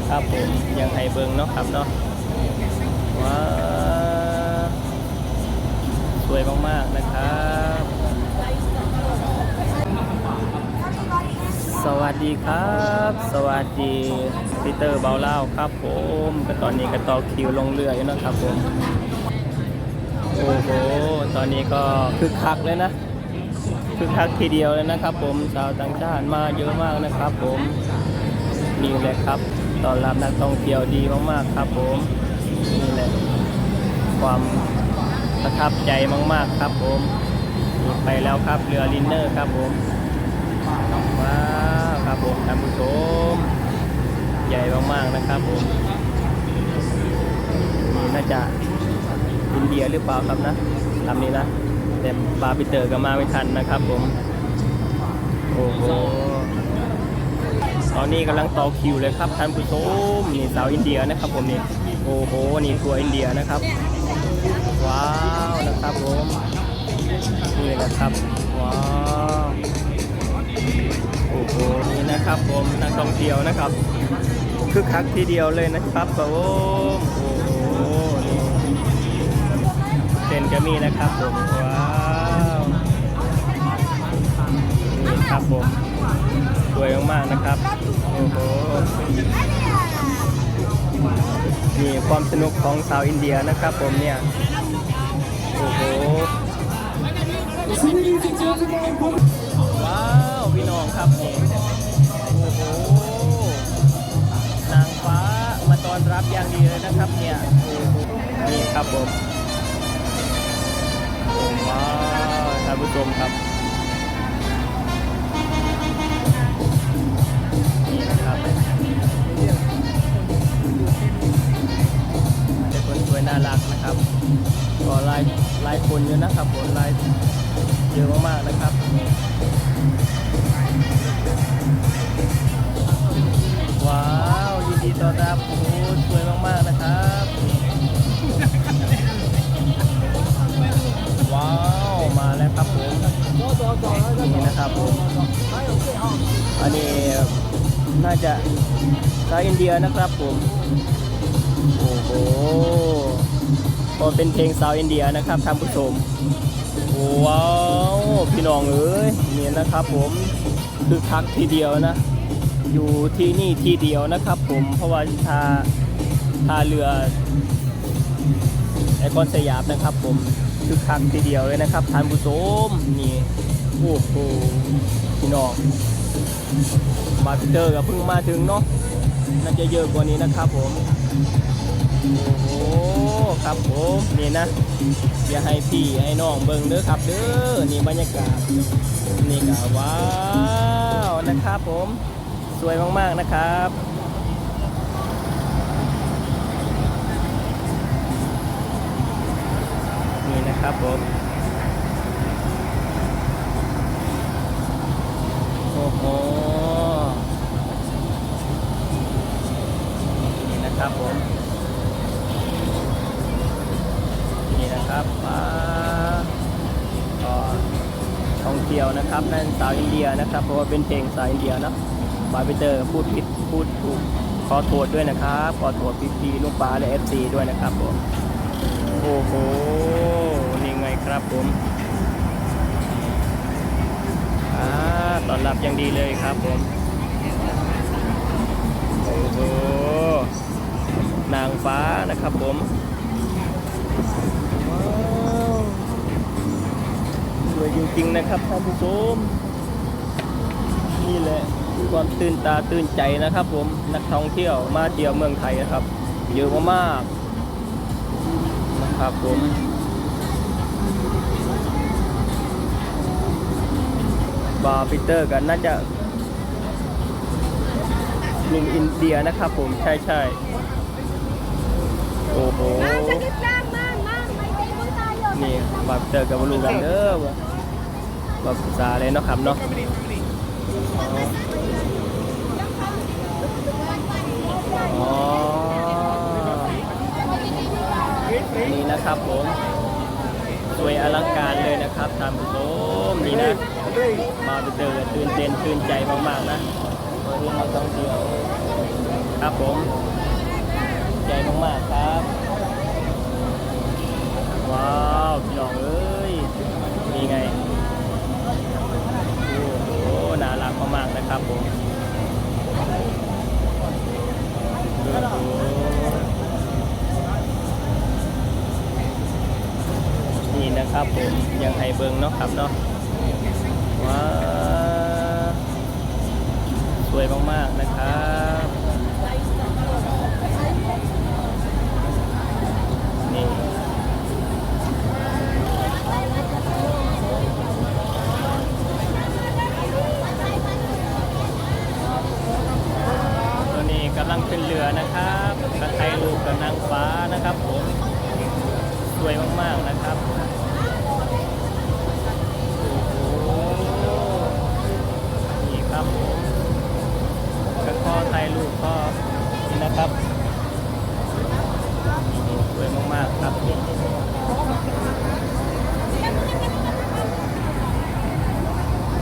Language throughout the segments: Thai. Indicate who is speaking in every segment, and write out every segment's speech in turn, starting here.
Speaker 1: นะครับผมยังไฮเบิงเนาะครับเนาะว้าสวยมากๆนะครับ สวัสดีครับ สวัสดีพีเตอร์เบาเล่าครับผมก็ตอนนี้ก็ต่อคิวลงเรืออยู่นะครับผมโอ้โหตอนนี้ก็คึกคักเลยนะคึกคักทีเดียวเลยนะครับ ผมชาวต่างชาติมาเยอะมากนะครับ ผมนี่แหละครับ ตอนรับนักท่องเที่ยวดีมากๆครับผมนี่แหละความประทับใจมาก ๆ ครับผมไปแล้วครับเรือลินเนอร์ครับผมว้าวครับผมท่านผู้ชมใหญ่มากๆนะครับผมนี่น่าจะอินเดียหรือเปล่าครับนะลำนี้นะแต่บาร์บิเตอร์ก็มาไม่ทันนะครับผมโอ้โห ตอนนี้กำลังต่อคิวเลยครับท่านผู้ชมนี่สาวอินเดียนะครับผมนี่โอ้โหนี่ทัวร์อินเดียนะครับ ว้าวนะครับผมนี่นะครับว้าวโอ้โหนี่นะครับผมนักท่องเที่ยวนะครับคึกคักทีเดียวเลยนะครับผมโอ้โหนี่เต้นก็มีนะครับผมว้าวนี่ครับผม วยมากๆนะครับโอ้โหนี่ความสนุกของสาวอินเดียนะครับผมเนี่ยโอ้โหว้าวพี่น้องครับโอ้โหนางฟ้ามาต้อนรับอย่างดีเลยนะครับเนี่ยนี่ครับผมโอ้ว้าวท่านผู้ชมครับายลายคนอยู่นะครับผมลายเยอะมากๆนะครับว้าวยินดีต้อนรับโอ้โหสวยมากๆนะครับว้าวมาแล้วครับผมนี่นะครับผมอันนี้น่าจะสายอินเดียนะครับผมโอ้โห ก็เป็นเพลงสาวอินเดียนะครับท่านผู้ชมว้าวพี่น้องเอ้ยนี่นะครับผมคือคักทีเดียวนะ อยู่ที่นี่ที่เดียวนะครับ ผมเพราะว่าท่าท่าเรือไอคอนสยามนะครับ ผมคือคักทีเดียวเลยนะครับท่านผู้ชมนี่โอ้โหพี่น้องมาเจอกับเพิ่งมาถึงเนาะน่าจะเยอะกว่านี้นะครับผม โอ้ครับผมนี่นะอย่าให้พี่ให้น้องเบิ่งเด้อครับเด้อนี่บรรยากาศนี่ก็ว้าวนะครับผม สวยมากๆนะครับนี่นะครับผมโอ้โห นะครับนั่นสาวอินเดียนะครับ เพราะว่าเป็นเพลงสาวอินเดียเนะบาร์บิเตอร์พูดผิดพูดถูกขอโทษด้วยนะครับขอโทษพี่พีลูกปลาและเอฟซีด้วยนะครับผมโอ้โหนี่ไงครับผมอ่าตอนรับอย่างดีเลยครับผมโอ้โหนางฟ้านะครับผม ว้าวสวยจ ริงๆนะครับท่านผู้ชมนี่แหละคือความตื่นตาตื่นใจนะครับ ผมนักท่องเที่ยวมาเที่ยวเมืองไทยนะครับ เยอะมากๆนะครับผมบาร์ปิเตอร์กันน่าจะหนึ่งอินเดียนะครับผมใช่ใช่ๆโอ้โห
Speaker 2: Mang, saglit lang, mang, mang. May table tayo.
Speaker 1: นี่บาร์เตอร์กับลูกกันเด้อ แบบภาษาเลยเนาะครับเนาะอ๋อนี่นะครับผมสวยอลังการเลยนะครับท่านผู้ชมนี่นะมาไปเจอตื่นเต้นตื่นใจมากๆนะลงมาท่องเที่ยวครับผมใหญ่มากๆครับ ว้าวพี่น้องเอ้ยนี่ไง น่ารักมากๆนะครับผมนี่นะครับผมยังไฮเบิงเนาะครับเนาะว้าสวยมากๆนะครับ นี่ ตัวนี้กำลังขึ้นเรือนะครับกระไทยลูกกับนางฟ้านะครับผม สวยมากๆนะครับโอ้โหนี่ครับผมกระข้อไทยลูกก็นี่นะครับสวยมากๆครับเ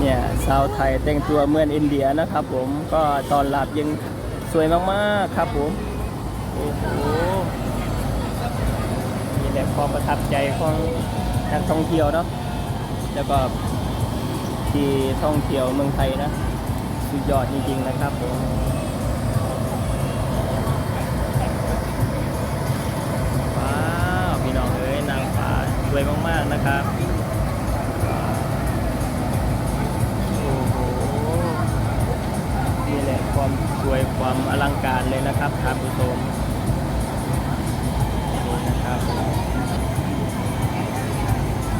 Speaker 1: นี่ยชาวไทยแต่งตัวเหมือนอินเดียนะครับ ผมก็ตอนรับยังสวยมากๆครับผมโอ้โห ความประทับใจของนักท่องเที่ยวเนาะแล้วก็ที่ท่องเที่ยวเมืองไทยนะสุดยอดจริงๆนะครับผมว้าวพี่น้องเอ้ยนางฟ้าสวยมากๆนะครับโอ้โหนี่แหละความสวยความอลังการเลยนะครับท่านผู้ชม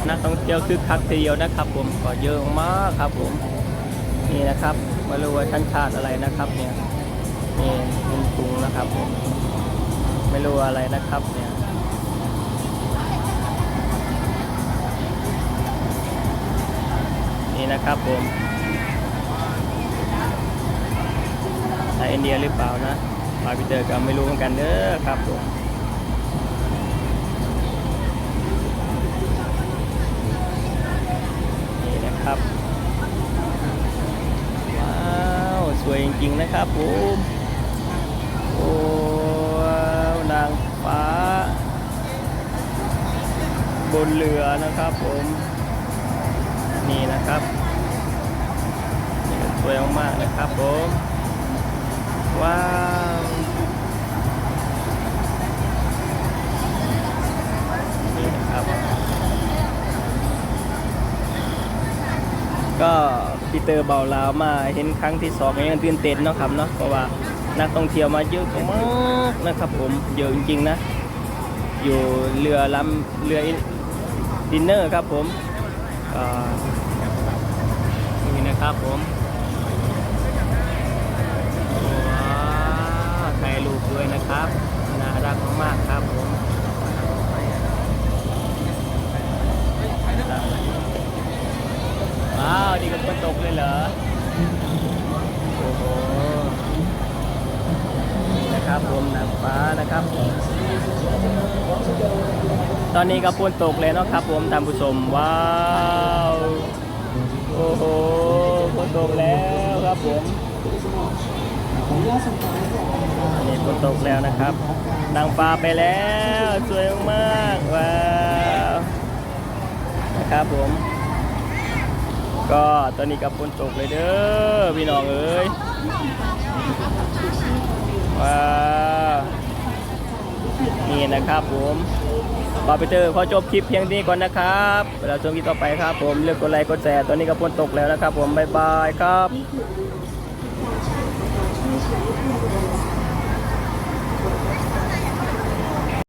Speaker 1: นักท่องเที่ยวคือคักทีเดียวนะครับ ผมก็เยอะมากครับ ผมนี่นะครับไม่รู้ว่าชั้นชาติอะไรนะครับ เนี่ยนี่เป็นตุงนะครับ ผม ไม่รู้อะไรนะครับ เนี่ยนี่นะครับผมในอินเดียหรือเปล่านะบาร์บิเตอร์ก็ไม่รู้เหมือนกันเด้อครับผม ครับ ว้าว สวยจริงๆนะครับผมโอ้ว้าวนางฟ้า บนเรือนะครับผม นี่นะครับนี่สวยมากๆนะครับผม ว้าวนี่นะครับ ก็พีเตอร์เบาลาวมาเห็นครั้งที่สองยังตื่นเต้นเนาะครับเนาะเพราะว่านักท่องเที่ยวมาเยอะมากนะครับผมเยอะจริงๆนะ อยู่เรือลำเรือดินเนอร์ครับผมนี่นะครับผมว้าวถ่ายรูปด้วยนะครับ น่ารักมากๆครับผมว้าวนี่ก็ฝนตกเลยเหรอ โอ้โห นี่นะครับผ มานะครับ ตอนนี้ก็ฝนตกเลยเนาะครับ ผมท่านผู้ชมว้าวโอ้โหฝนตกแล้วครับผมนนี้ฝนตกแล้วนะครับนางฟ้าไปแล้วสวยมากว้าวนะครับผมก็ตอนนี้ก็ฝนตกเลยเด้อพี่น้องเอ้ยว้าว นี่นะครับผมบาร์เปเตอร์ขอจบคลิปเพียงนี้ก่อนนะครับเราชมคลิปต่อไปครับผมเลือกกดไลค์กดแชร์ตอนนี้ก็ฝนตกแล้วนะครับ ผมบ๊ายบายครับ